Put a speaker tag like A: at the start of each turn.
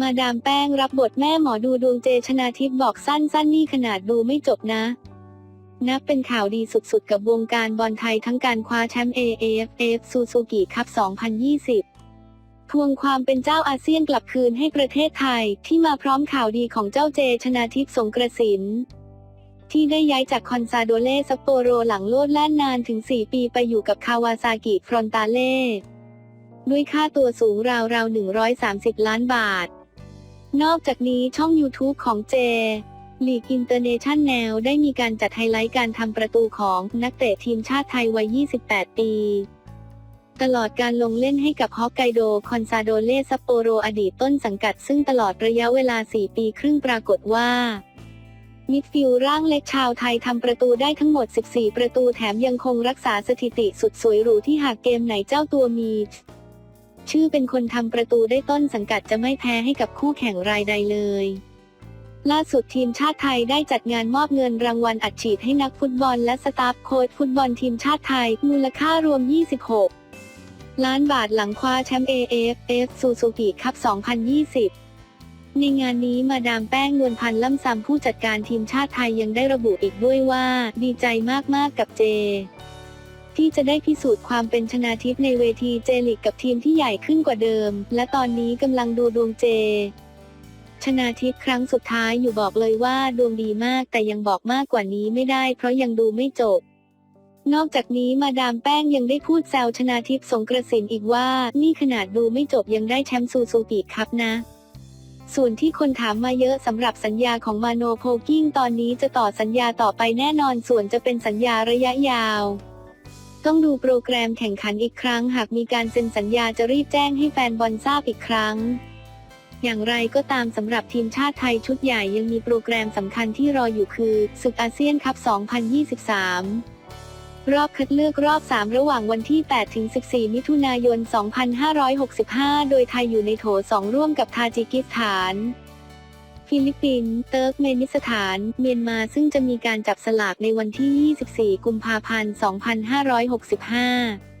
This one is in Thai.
A: มาดามแป้งรับบทแม่หมอดูดวงเจชนาทิพย์บอกสั้นๆ นี่ขนาดดูไม่จบนะ นับเป็นข่าวดีสุดๆ กับวงการบอลไทยทั้งการคว้าแชมป์ AAFF ซูซูกิคัพ2020 ทวงความเป็นเจ้าอาเซียนกลับคืนให้ประเทศไทยที่มาพร้อมข่าวดีของเจ้าเจชนาทิพย์สงกระสิน ที่ได้ย้ายจากคอนซาโดเล่ซัปโปโรหลังโลดแล่นนานถึง 4 ปีไปอยู่กับคาวาซากิฟรอนตาเล่ด้วยค่าตัวสูงราวๆ130 ล้านบาท นอกจากนี้ช่อง YouTube ของเจลีกอินเตอร์เนชั่นแนลได้มีการจัดไฮไลท์การทำประตูของนักเตะทีมชาติไทยวัย 28 ปี ตลอดการลงเล่นให้กับฮอกไกโด คอนซาโดเลซัปโปโรอดีตต้นสังกัด ซึ่งตลอดระยะเวลา 4 ปีครึ่งปรากฏว่า มิดฟิลร่างเล็กชาวไทยทำประตูได้ทั้งหมด 14 ประตูแถมยังคงรักษาสถิติสุดสวยหรูที่หากเกมไหนเจ้าตัวมี ชื่อเป็นคนทำประตูได้ต้นสังกัดจะไม่แพ้ให้กับคู่แข่งรายใดเลย ล่าสุดทีมชาติไทยได้จัดงานมอบเงินรางวัลอัดฉีดให้นักฟุตบอลและสตาฟโค้ชฟุตบอลทีมชาติไทย มูลค่ารวม 26 ล้านบาทหลังคว้าแชมป์ AFF ซูซูกิคัพ 2020ในงานนี้มาดามแป้งนวลพันธ์ล่ำซำผู้จัดการทีมชาติไทยยังได้ระบุอีกด้วยว่า ดีใจมากๆกับเจ ที่จะได้พิสูจน์ความเป็นชนาทิพย์ในเวทีเจลิกกับทีมที่ใหญ่ขึ้นกว่าเดิม และตอนนี้กำลังดูดวงเจ ชนาทิพย์ครั้งสุดท้ายอยู่บอกเลยว่าดวงดีมากแต่ยังบอกมากกว่านี้ไม่ได้ เพราะยังดูไม่จบนอกจากนี้มาดามแป้งยังได้พูดแซวชนาทิพย์สงกระสินอีกว่า นี่ขนาดดูไม่จบยังได้แชมป์ซูซูกิครับนะ ส่วนที่คนถามมาเยอะสำหรับสัญญาของมาโนโพกิ้งตอนนี้จะต่อสัญญาต่อไปแน่นอนส่วนจะเป็นสัญญาระยะยาว ต้องดูโปรแกรมแข่งขันอีกครั้ง หากมีการเซ็นสัญญาจะรีบแจ้งให้แฟนบอลทราบอีกครั้ง อย่างไรก็ตามสำหรับทีมชาติไทยชุดใหญ่ยังมีโปรแกรมสำคัญที่รออยู่คือศึกอาเซียนคัพ 2023รอบคัดเลือกรอบ 3 ระหว่างวันที่ 8 ถึง 14 มิถุนายน 2565 โดยไทยอยู่ในโถ 2 ร่วมกับทาจิกิสถาน ฟิลิปปินส์เติร์กเมนิสถาน เมียนมาซึ่งจะมีการจับสลากในวันที่ 24 กุมภาพันธ์ 2565